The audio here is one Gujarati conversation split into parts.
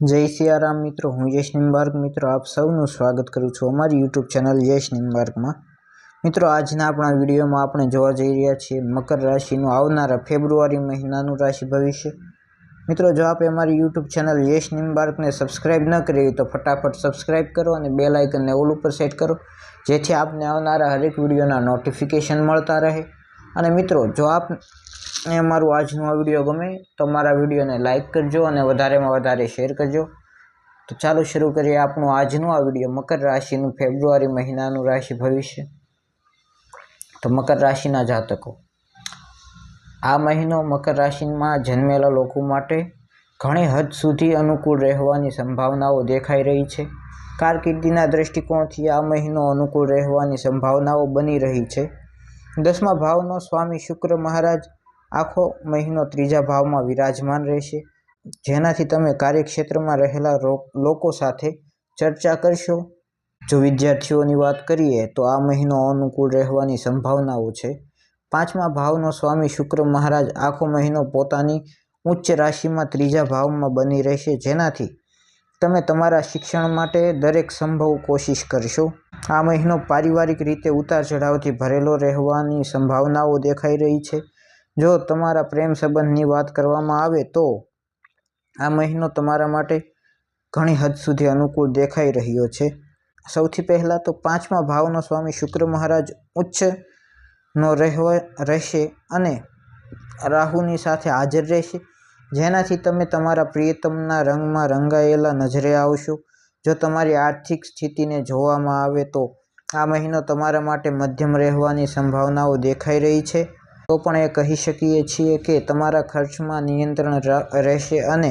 જય સિયારામ મિત્રો, હું યશ નિમ્બાર્ક મિત્રો, આપ સૌનું સ્વાગત કરું છું અમારી યુટ્યુબ ચેનલ યશ નિમ્બાર્કમાં મિત્રો, આજના આપણા વિડીયોમાં આપણે જોવા જઈ રહ્યા છીએ મકર રાશિનું આવનારા ફેબ્રુઆરી મહિનાનું રાશિ ભવિષ્ય. મિત્રો, જો આપે અમારી યુટ્યુબ ચેનલ યશ નિમ્બાર્કને સબસ્ક્રાઇબ ન કરી હોય તો ફટાફટ સબસ્ક્રાઇબ કરો અને બે લાઇકનને ઓલ ઉપર સેટ કરો, જેથી આપને આવનારા હરેક વિડીયોના નોટિફિકેશન મળતા રહે. અને મિત્રો, જો આપ ને અમારું આજનો આ વીડિયો ગમે તો મારા વિડીયોને લાઇક કરજો અને વધારેમાં વધારે શેર કરજો. તો ચાલો શરૂ કરીએ આપણું આજનું આ વીડિયો. મકર રાશિનું ફેબ્રુઆરી મહિનાનું રાશિ ભવિષ્ય. તો મકર રાશિના જાતકો. આ મહિનો મકર રાશિમાં જન્મેલા લોકો માટે ઘણી હદ સુધી અનુકૂળ રહેવાની સંભાવનાઓ દેખાઈ રહી છે. કારકિર્દીના દૃષ્ટિકોણથી આ મહિનો અનુકૂળ રહેવાની સંભાવનાઓ બની રહી છે. દસમા ભાવનો સ્વામી શુક્ર મહારાજ આખો મહિનો ત્રીજા ભાવમાં વિરાજમાન રહેશે. જેનાથી તમે કાર્યક્ષેત્રમાં રહેલા લોકો સાથે ચર્ચા કરશો. જો વિદ્યાર્થીઓની વાત કરીએ તો આ મહિનો અનુકૂળ રહેવાની સંભાવનાઓ છે. પાંચમા ભાવનો સ્વામી શુક્ર મહારાજ આખો મહિનો પોતાની ઉચ્ચ રાશિમાં ત્રીજા ભાવમાં બની રહેશે. જેનાથી તમે તમારા શિક્ષણ માટે દરેક સંભવ કોશિશ કરશો. આ મહિનો પારિવારિક રીતે ઉતાર ચઢાવથી ભરેલો રહેવાની સંભાવનાઓ દેખાઈ રહી છે. જો તમારા પ્રેમ સંબંધની વાત કરવામાં આવે તો આ મહિનો તમારા માટે ઘણી હદ સુધી અનુકૂળ દેખાઈ રહ્યો છે. સૌથી પહેલાં તો પાંચમા ભાવનો સ્વામી શુક્ર મહારાજ ઉચ્ચનો રહેવા, રહેશે અને રાહુની સાથે હાજર રહેશે. જેનાથી તમે તમારા પ્રિયતમના રંગમાં રંગાયેલા નજરે આવશો. જો તમારી આર્થિક સ્થિતિને જોવામાં આવે તો આ મહિનો તમારા માટે મધ્યમ રહેવાની સંભાવનાઓ દેખાઈ રહી છે. તો પણ એ કહી શકીએ છીએ કે તમારા ખર્ચમાં નિયંત્રણ રહેશે અને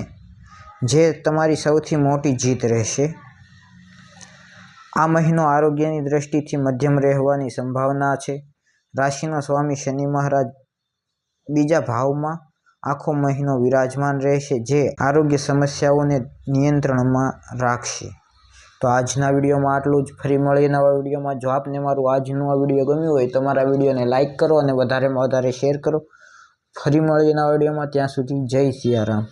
જે તમારી સૌથી મોટી જીત રહેશે. આ મહિનો આરોગ્યની દ્રષ્ટિથી મધ્યમ રહેવાની સંભાવના છે. રાશિનો સ્વામી શનિ મહારાજ બીજા ભાવમાં આખો મહિનો વિરાજમાન રહેશે, જે આરોગ્ય સમસ્યાઓને નિયંત્રણમાં રાખશે. તો આજના વિડીયોમાં આટલું જ. ફરી મળીએ નવા વિડીયોમાં. જો આપને મારું આજનું આ વીડિયો ગમ્યું હોય તો મારા વિડીયોને લાઇક કરો અને વધારેમાં વધારે શેર કરો. ફરી મળીએ નવા વિડીયોમાં. ત્યાં સુધી જય સિયારામ.